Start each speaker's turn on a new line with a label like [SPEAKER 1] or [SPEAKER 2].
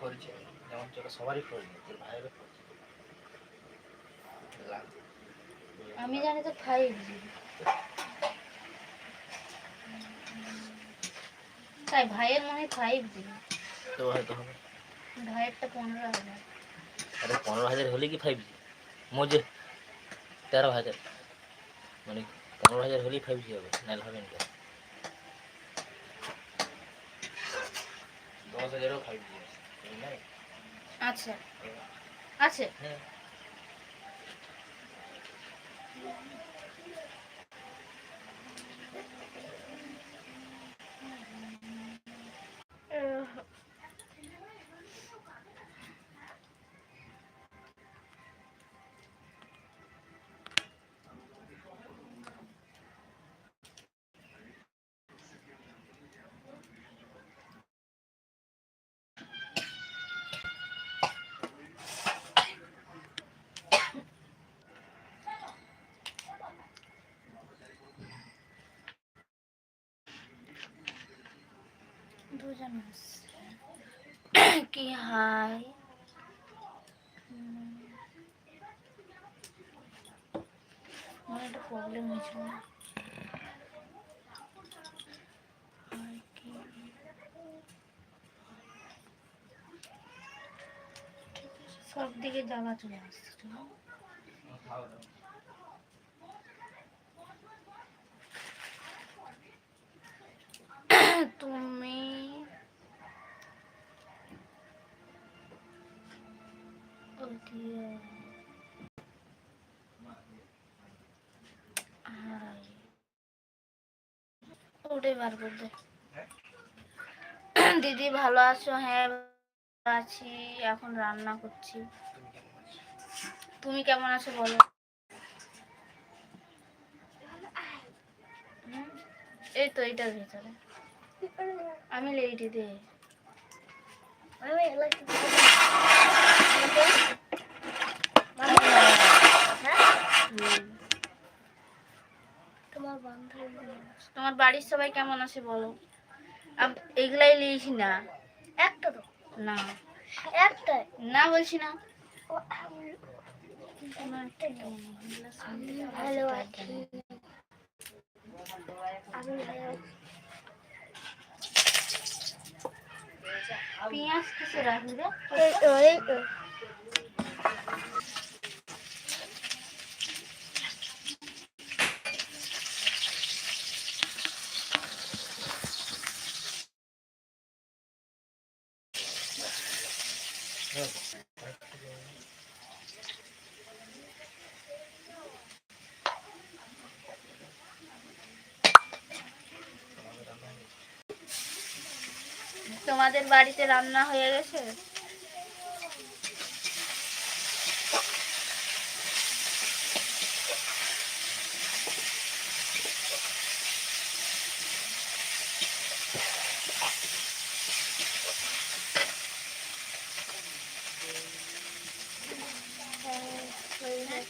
[SPEAKER 1] ফলছে যেমন চোখে সবারই ফলছে তোর ভাইয়েরও ফলছে
[SPEAKER 2] আমি জানি তো ফাইভ জি তাই ভাইয়ের মনে ফাইভ জি
[SPEAKER 1] তো হয়তো হবে।
[SPEAKER 2] ভাইয়েরটা পনেরো হাজার।
[SPEAKER 1] আরে পনেরো হাজার হলে কি ফাইভ জি মজে তেরো হাজার। মানে পনেরো হাজার হলেই ফাইভ জি হবে নাহলে হবে না। দশ হাজারও ফাইভ জি আছে?
[SPEAKER 2] আচ্ছা। আছে। কি হাই? আমার একটা প্রবলেম সব দিকে জ্বালা চলে আসছে। তুমি দিদি ভালো আছো? হ্যাঁ আছি। এখন রান্না করছি। তুমি কেমন আছো বলো? এই তো এইটার ভিতরে। আমি লেডি দে
[SPEAKER 3] তোমার
[SPEAKER 2] বাড়ির সবাই কেমন আছে বলো? এগুলাই লিস না।
[SPEAKER 3] একটা তো।
[SPEAKER 2] না।
[SPEAKER 3] একটাই।
[SPEAKER 2] না বলছি না।
[SPEAKER 3] ভালো আছি। আমি ভালো আছি।
[SPEAKER 2] পেঁয়াজ কিসে রাখবি রে। তোমাদের বাড়িতে রান্না হয়ে গেছে?